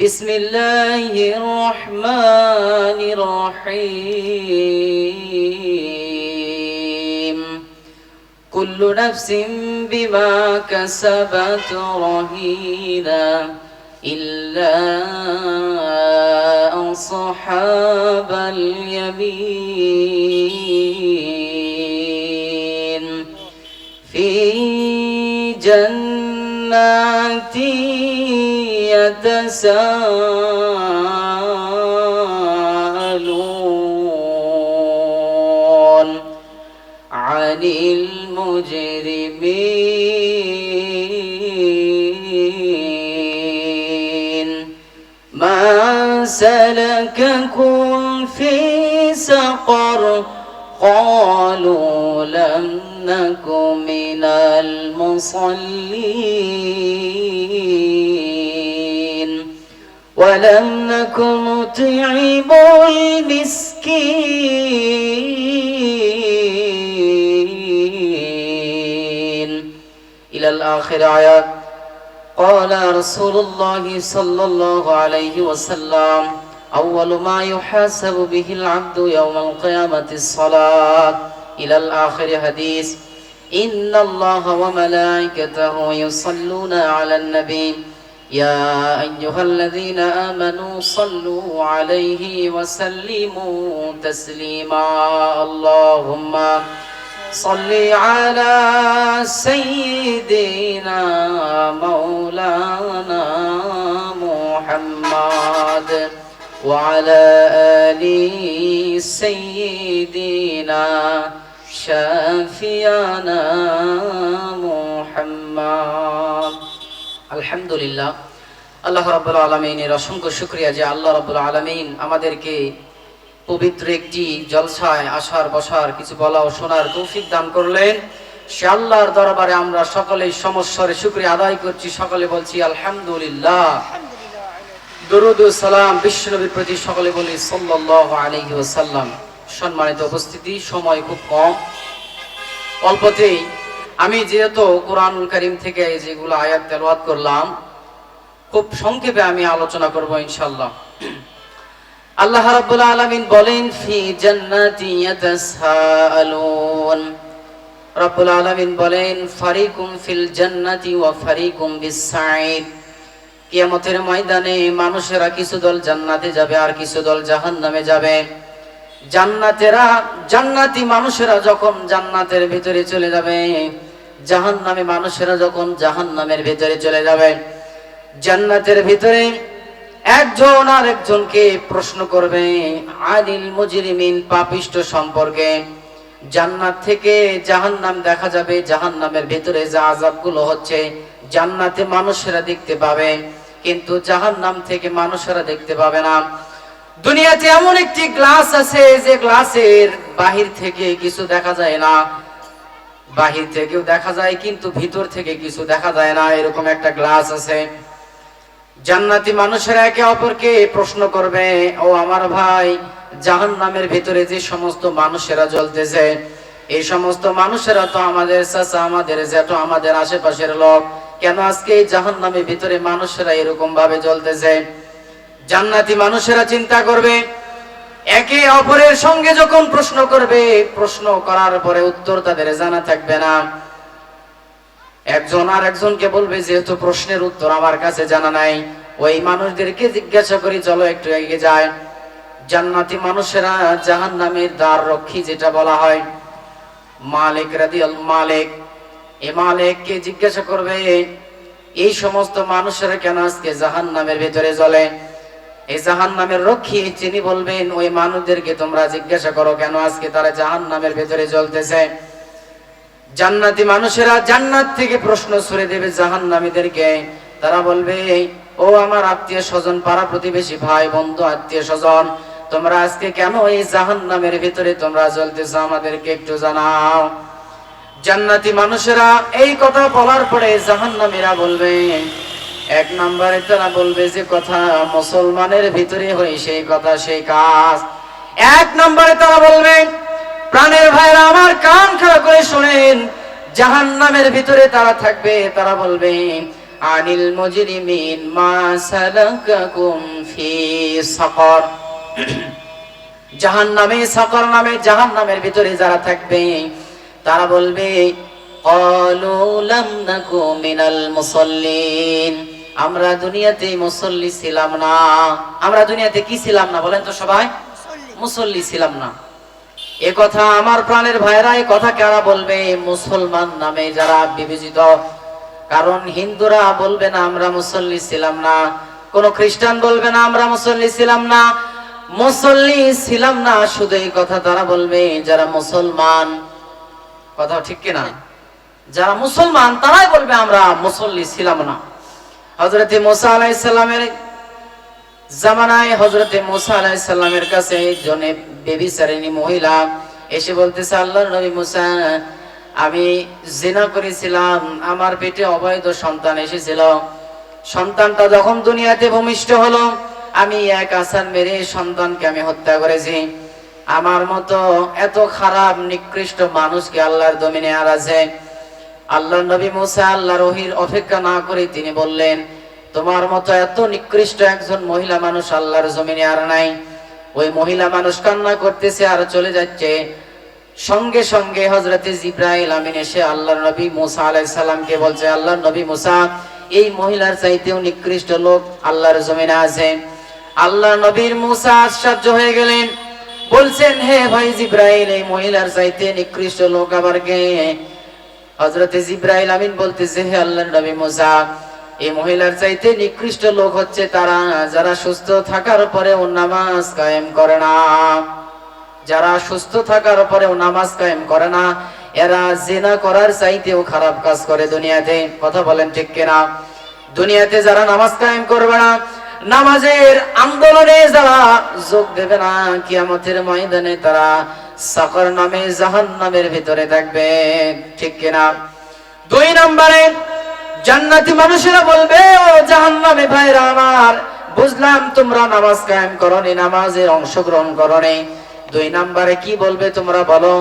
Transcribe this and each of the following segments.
بسم الله الرحمن الرحيم. كل نفس بما كسبت رهينة إلا أصحاب اليمين. في جنات يتساءلون عن المجرمين. ما سلككم في سقر؟ قالوا لم نك من المصلين. ولم نك نطعم المسكين. إلى الآخر آيات. قال رسول الله صلى الله عليه وسلم أول ما يحاسب به العبد يوم القيامة الصلاة. إلى الآخر حديث. إن الله وملائكته يصلون على النبي. يا أيها الذين آمنوا صلوا عليه وسلموا تسليما. اللهم صل على سيدنا مولانا محمد وعلى آل سيدنا شافينا শাফিয়ানা আলহামদুলিল্লাহ। আল্লাহ রাবুল আলামিনের অসংখ্য শুক্রিয়া যে আল্লাহ রাব্বুল আলামিন আমাদেরকে পবিত্র একটি জলসায় আসার বসার কিছু বলা ও শোনার তৌফিক দান করলেন। সে আল্লাহর দরবারে আমরা সকলেই সমস্যরে শুক্রিয়া আদায় করছি। সকলে বলছি আলহামদুলিল্লাহ। দরুদ সালাম বিশ্বনবীর প্রতি সকলে বলি সাল্লাল্লাহু আলাইহি ওয়াসাল্লাম। সম্মানিত উপস্থিতি, সময় খুব কম। অল্পতেই আমি যেহেতু কোরআনুল কারীম থেকে যেগুলো আয়াত তেলাওয়াত করলাম, খুব সংক্ষেপে আমি আলোচনা করব ইনশাআল্লাহ। আল্লাহ রাব্বুল আলামিন বলেন, ফি জান্নাতি ইয়াতাসাআলুন। রাব্বুল আলামিন বলেন, ফারিকুম ফিল জান্নাতি ওয়া ফারিকুম বিস সাঈদ কিয়ামতের ময়দানে মানুষেরা কিছু দল জান্নাতে যাবে আর কিছু দল জাহান্নামে যাবে। জান্নাতেরা, জান্নাতি মানুষেরা যখন জান্নাতের ভিতরে চলে যাবে, জাহান্নামে মানুষেরা যখন জাহান্নামের ভিতরে চলে যাবে, জান্নাতের ভিতরে একজন আর একজনকে প্রশ্ন করবে আদিল মুজরিমিন পাপিষ্ট সম্পর্কে জান্নাত থেকে জাহান্নাম দেখা যাবে, জাহান্নামের ভিতরে যে আযাবগুলো হচ্ছে, জান্নাতে মানুষেরা দেখতে পাবে, কিন্তু জাহান্নাম থেকে মানুষেরা দেখতে পাবে না। দুনিয়াতে এমন একটি গ্লাস আছে যে গ্লাসের বাহির থেকে কিছু দেখা যায় না। বাহির থেকেও দেখা যায়, কিন্তু ভিতর থেকে কিছু দেখা যায় না। এরকম একটা গ্লাস আছে। জান্নাতি মানুষেরা একে অপরকে প্রশ্ন করবে, ও আমার ভাই জাহান নামের ভিতরে যে সমস্ত মানুষেরা জ্বলতেছে, এই সমস্ত মানুষেরা তো আমাদের চাচা, আমাদের যেত আমাদের আশেপাশের লোক, কেন আজকে এই জাহান নামের ভিতরে মানুষেরা এরকম ভাবে জ্বলতেছে? জান্নাতি মানুষেরা চিন্তা করবে, একে অপরের সঙ্গে যখন প্রশ্ন করবে, প্রশ্ন করার পরে উত্তর তাদের জানা থাকবে না। একজন আর একজনকে বলবে, যেহেতু প্রশ্নের উত্তর আমার কাছে জানা নাই, ওই মানুষদেরকে জিজ্ঞাসা করি, চলো একটু এগিয়ে যায় জান্নাতি মানুষেরা জাহান নামের দ্বার রক্ষী যেটা বলা হয়, মালিক রাদিয়াল, মালিক, এ মালিককে জিজ্ঞাসা করবে, এই সমস্ত মানুষেরা কেন আজকে জাহান নামের ভেতরে জ্বলে? এই জাহান নামের রক্ষী তিনি বলবেন, ওই মানুষদেরকে তোমরা জিজ্ঞাসা করো, কেন আজকে তারা জাহান নামের ভেতরে জ্বলতেছে? জান্নাতি মানুষেরা জান্নাত থেকে প্রশ্ন ছুড়ে দেবে জাহান নামীদেরকে তারা বলবে, ও আমার আত্মীয় স্বজন, পাড়া প্রতিবেশী, ভাই, বন্ধু, আত্মীয় স্বজন, তোমরা আজকে কেন এই জাহান নামের ভিতরে তোমরা জ্বলতেছো? আমাদেরকে একটু জানাও। জান্নাতি মানুষেরা এই কথা বলার পরে জাহান নামীরা বলবে এক নম্বরে তারা বলবে যে কথা মুসলমানের ভিতরে হয় সেই কথা, সেই কাজ। এক নম্বরে তারা বলবে, প্রাণের ভাইরা আমার কান খাড়া করে শোনেন জাহান নামের ভিতরে তারা থাকবে, তারা বলবে, আনিল মুজরিমিন মা সালাকাকুম ফি সাকার জাহান্নামে সাকার নামে জাহান্নামের ভিতরে যারা থাকবে, তারা বলবে লাম নাকু মিনাল মুসাল্লিন। আমরা দুনিয়াতে মুসল্লি ছিলাম না। আমরা দুনিয়াতে কি ছিলাম না বলেন তো সবাই? মুসল্লি। ছিলাম না। এ কথা আমার প্রাণের ভাইরা এ কথা কারা বলবে? মুসলমান নামে যারা বিবেচিত। কারণ হিন্দুরা বলবে না আমরা মুসল্লি ছিলাম না। কোন খ্রিস্টান বলবে না আমরা মুসল্লি ছিলাম না। মুসল্লি ছিলাম না শুধু এই কথা তারা বলবে যারা মুসলমান। কথা ঠিক কিনা? যারা মুসলমান তারাই বলবে আমরা মুসল্লি ছিলাম না। হজরতে মোসা আলাইসাল্লামের জামানায় হজরতে মুসা আলাইসাল্লামের কাছে একজনে বেবিচারিণী মহিলা এসে বলতেছে, আল্লাহর নবী মুসা, আমি জেনা করেছিলাম, আমার পেটে অবৈধ সন্তান এসেছিল। সন্তানটা যখন দুনিয়াতে ভূমিষ্ঠ হলো, আমি এক আসান মেরে সন্তানকে আমি হত্যা করেছি। আমার মতো এত খারাপ, নিকৃষ্ট মানুষকে আল্লাহর দমিনে আর আছে। আল্লাহর নবী মুসা আল্লাহ রহির অপেক্ষা না করে তিনি বললেন, তোমার মতো এত নিকৃষ্ট একজন মহিলা মানুষ আল্লাহর জমিনে আর নাই। ওই মহিলা মানুষ কান্না করতেছে আর চলে যাচ্ছে। সঙ্গে সঙ্গে হজরতে জিব্রাইল আমিন এসে আল্লাহর নবী মুসা আলাইহিস সালামকে বলছে, আল্লাহর নবী মুসা, এই মহিলার চাইতেও নিকৃষ্ট লোক আল্লাহর জমিনে আছে। আল্লাহ নবীর মুসা আশ্চর্য হয়ে গেলেন। বলছেন, হে ভাই জিব্রাইল, এই মহিলার চাইতে নিকৃষ্ট লোক আবার কে? হজরতে জিব্রাইল আমিন বলতেছে, হে আল্লাহর নবী মুসা, এই মহিলার চাইতে নিকৃষ্ট লোক হচ্ছে তারা যারা সুস্থ থাকার পরেও নামাজ কায়েম করে না। যারা সুস্থ থাকার পরেও নামাজ কায়েম করে না, এরা জেনা করার চাইতেও খারাপ কাজ করে দুনিয়াতে। কথা বলেন ঠিক কিনা? দুনিয়াতে যারা নামাজ কায়েম করবে না, নামাজের আন্দোলনে যারা যোগ দেবে না, কিয়ামতের ময়দানে তারা সাকর নামে জাহান নামের ভিতরে থাকবে ঠিক কিনা দুই নম্বরে জান্নাতি মানুষেরা বলবে ও জাহান্নামে ভাইরা আমার বুঝলাম তোমরা নামাজ কায়েম করনি নামাজের অংশগ্রহণ করনি দুই নম্বরে কি বলবে তোমরা বলো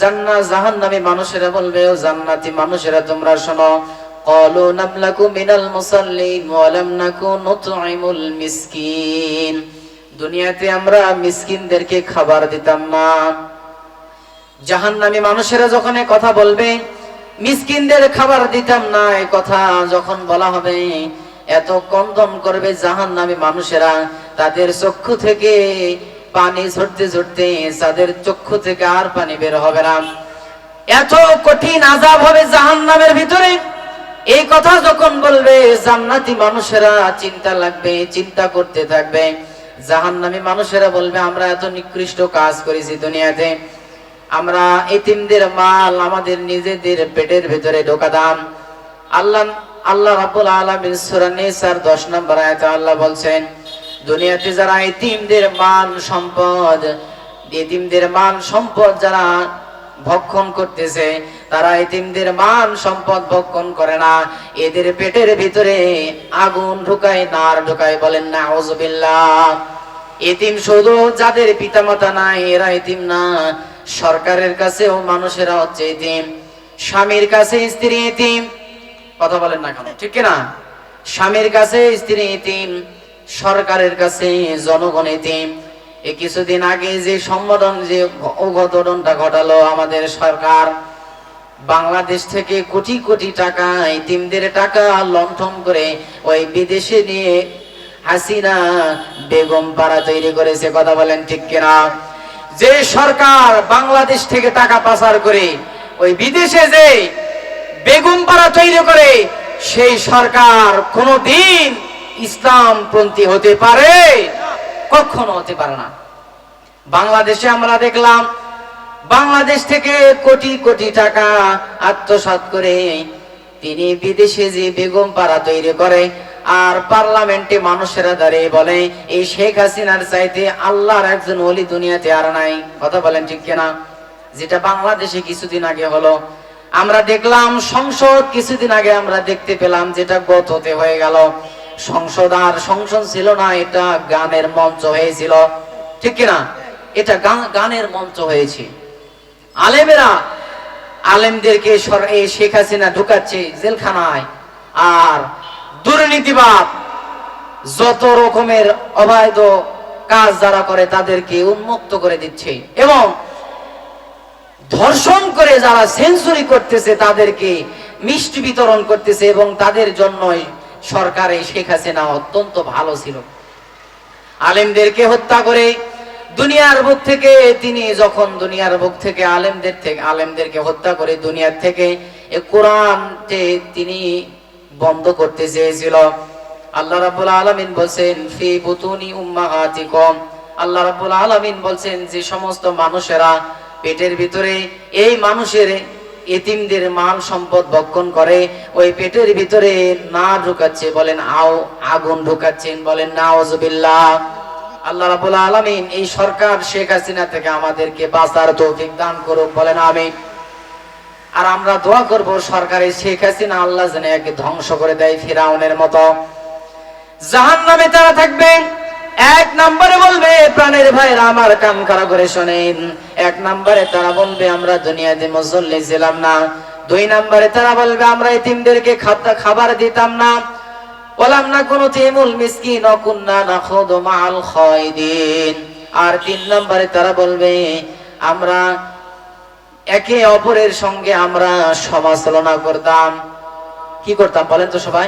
জান্না জাহান্নামী মানুষেরা বলবে ও জান্নাতি মানুষেরা তোমরা শোনো قالوا نملك من المصلين ولم نكن نطعم المسكين দুনিয়াতে আমরা মিসকিনদেরকে খাবার দিতাম না জাহান্নামী মানুষেরা যখন কথা বলবে, মিসকিনদের খাবার দিতাম না কথা যখন বলা হবে, এত কন্দন করবে জাহান্নামী মানুষেরা, তাদের চক্ষু থেকে পানি ঝরতে ঝরতে, তাদের চক্ষু থেকে আর পানি বের হবে না। এত কঠিন আজাব হবে জাহান্নামের ভিতরে। এই কথা যখন বলবে, জান্নাতি মানুষেরা চিন্তা লাগবে, চিন্তা করতে থাকবে। জাহান্নামী মানুষেরা বলবে, আমরা এত নিকৃষ্ট কাজ করেছি দুনিয়াতে। আমরা এতিমদের মাল আমাদের নিজেদের পেটের ভিতরে ঢোকাতাম আল্লাহ আল্লাহ রাব্বুল আলামিন সূরা নিসার 10 নম্বর আয়াতে আল্লাহ বলছেন, দুনিয়াতে যারা এতিমদের মাল সম্পদ, এতিমদের মাল সম্পদ যারা ভক্ষণ করতেছে, তারা এতিমদের মান সম্পদ ভক্ষণ করে না। এদের পেটের ভিতরে আগুন ঢুকায়, নার ঢুকায় বলেন না আউযুবিল্লাহ এতিম শুধু যাদের পিতামাতা নাই, এরা এতিম না। সরকারের কাছেও মানুষেরা হচ্ছে এতিম স্বামীর কাছে স্ত্রী এতিম কথা বলেন না কেন, ঠিক না স্বামীর কাছে স্ত্রী এতিম সরকারের কাছে জনগণ এতিম এই কিছুদিন আগে যে সম্বোধন যে অঘটনটা ঘটালো আমাদের সরকার, বাংলাদেশ থেকে কোটি কোটি টাকা এতিমদের টাকা লণ্ঠন করে ওই বিদেশে নিয়ে হাসিনা বেগম পাড়া তৈরি করেছে, কথা বলেন ঠিক কিনা? যে সরকার বাংলাদেশ থেকে টাকা পাচার করে, ওই বিদেশে যে বেগম পাড়া তৈরি করে, সেই সরকার কোনোদিন ইসলামপন্থী হতে পারে? কখনো হতে পারে না। বাংলাদেশে আমরা দেখলাম, বাংলাদেশ থেকে কোটি কোটি টাকা আত্মসাৎ করে তিনি বিদেশে যে বেগম পাড়া তৈরি করে আর পার্লামেন্টে মানুষেরা দাঁড়িয়ে বলে, এই শেখ হাসিনার চাইতে আল্লাহর একজন অলি দুনিয়াতে আর নাই। কথা বলেন ঠিক কিনা? যেটা বাংলাদেশে কিছুদিন আগে হলো। আমরা দেখলাম সংসদ কিছুদিন আগে আমরা দেখতে পেলাম যেটা গততে হয়ে গেল। সংসদ আর সংসদ ছিল না, এটা গানের মঞ্চ হয়েছিল। ঠিক কিনা? এটা গানের মঞ্চ হয়েছে। আলেমেরা, আলেমদেরকে এই শেখ হাসিনা ঢুকাচ্ছে জেলখানায়। আর দুর্নীতিবাদ। যত রকমের অবৈধ কাজ যারা করে, তাদেরকে উন্মুক্ত করে দিচ্ছে। এবং ধর্ষণ করে যারা সেঞ্চুরি করতেছে, তাদেরকে মিষ্টি বিতরণ করতেছে এবং তাদের জন্যই সরকারে শেখ হাসিনা অত্যন্ত ভালো ছিল। আলেমদেরকে হত্যা করে দুনিয়ার বুক থেকে, তিনি যখন দুনিয়ার বুক থেকে আলেমদের থেকে, আলেমদেরকে হত্যা করে দুনিয়ার থেকে, এ কোরআনকে তিনি বন্ধ করতে চেয়েছিল। আল্লাহ রাব্বুল আলামিন বলছেন, ফি বুতুনি উম্মাহাতিকুম। আল্লাহ রাব্বুল আলামিন বলছেন যে, সমস্ত মানুষেরা পেটের ভিতরে, এই মানুষের এতিমদের মাল সম্পদ ভক্ষণ করে, ওই পেটের ভিতরে না ঢুকাচ্ছে। বলেন, আও, আগুন ঢুকাচ্ছেন। বলেন, নাউজুবিল্লাহ। আল্লাহ রাব্বুল আলামিন, এই সরকার শেখ হাসিনা থেকে আমাদেরকে বাঁচার তৌফিক দান করুক। বলেন, আমিন। আর আমরা দোয়া করব সরকারের শেখ হাসিনা, আল্লাহ যেন একে ধ্বংস করে দেয় ফিরাউনের মতো। জাহান নামে তারা থাকবে। এক নম্বরে বলবে, প্রাণের ভাইরা আমার কান খারা করে শোনেন। এক নম্বরে তারা বলবে, আমরা দুনিয়াতে মুসল্লি ছিলাম না। দুই নম্বরে তারা বলবে, আমরা এতিমদেরকে খাদ্য খাবার দিতাম না। বললাম, না, কোন তিমুল মিসকিন অকুন্না না, খোদ মাল, খয়দিন। আর তিন নম্বরে তারা বলবে, আমরা একে অপরের সঙ্গে আমরা সমালোচনা করতাম। কি করতাম বলেন তো সবাই?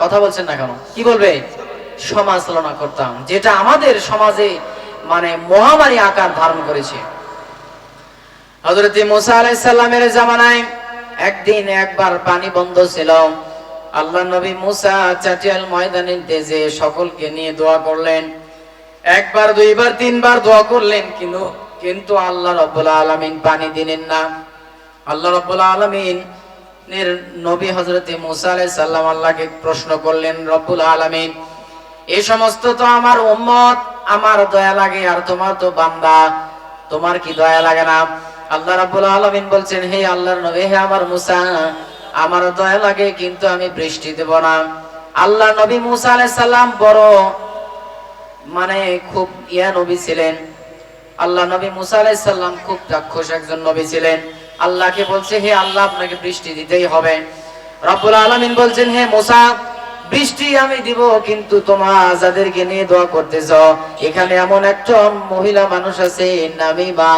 কথা বলছেন না কেন? কি বলবে? সমালোচনা করতাম, যেটা আমাদের সমাজে মানে মহামারী আকার ধারণ করেছে। মুসা আলাইহিস সালামের জামানায় একদিন একবার পানি বন্ধ ছিল। আল্লাহ নবী মুসা সকলকে নিয়ে দোয়া করলেন। একবার, দুইবার, তিনবার দোয়া করলেন, কিন্তু কিন্তু আল্লাহ রব্বুল আলামিন পানি দিলেন না। আল্লাহ রব্বুল আলামিন এর নবী হযরতে মুসা আলাইহিস সালাম আল্লাহকে প্রশ্ন করলেন, রব্বুল আলামিন এই সমস্ত তো আমার উম্মত, আমার দয়া লাগে, আর তোমার তো বান্দা, তোমার কি দয়া লাগে না? আল্লাহ রাব্বুল আলামিন বলছেন, হে আল্লাহর নবী, হে আমার মুসা, আমার দয়া লাগে, কিন্তু আমি বৃষ্টি দেব না। আল্লাহ নবী মুসা আলাইহিস সালাম বড় মানে খুব ইয়া নবী ছিলেন। আল্লাহ নবী মুসা আলাইসাল্লাম খুব রাক্ষস একজন নবী ছিলেন। আল্লাহকে বলছে, হে আল্লাহ, আপনাকে বৃষ্টি দিতেই হবে। রব্বুল আলমিন বলছেন, হে মুসা, বৃষ্টি আমি দিব, কিন্তু তোমার যাদেরকে নিয়ে দোয়া করতেছ, এখানে এমন একজন মহিলা মানুষ আছে নামিমা